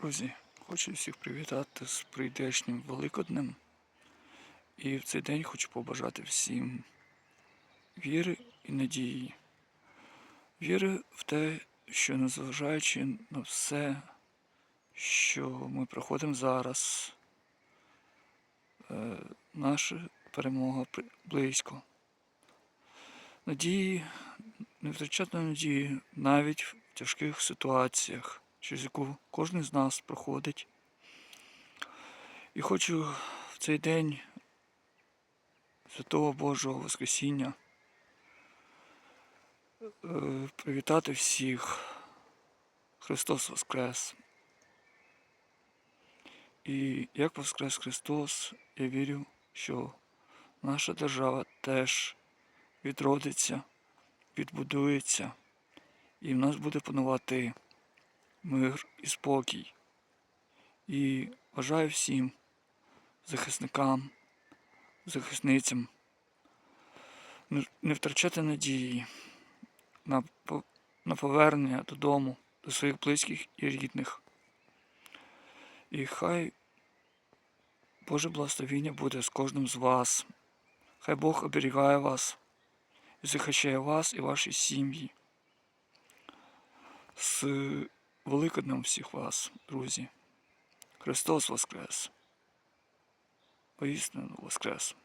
Друзі, хочу всіх привітати з прийдешнім Великоднем. І в цей день хочу побажати всім віри і надії. Віри в те, що незважаючи на все, що ми проходимо зараз, е, наша перемога близько. Надії, не надії навіть в тяжких ситуаціях, через яку кожен з нас проходить. І хочу в цей день Святого Божого Воскресіння е, привітати всіх. Христос Воскрес. І як Воскрес Христос, я вірю, що наша держава теж відродиться, відбудується, і в нас буде панувати мир і спокій. І бажаю всім захисникам, захисницям не- втрачати надії на, на повернення додому, до своїх близьких і рідних. І хай Боже благословіння буде з кожним з вас. Хай Бог оберігає вас і захищає вас і ваші сім'ї. З Великоднем всіх вас, друзі. Христос Воскрес. Поістину Воскрес.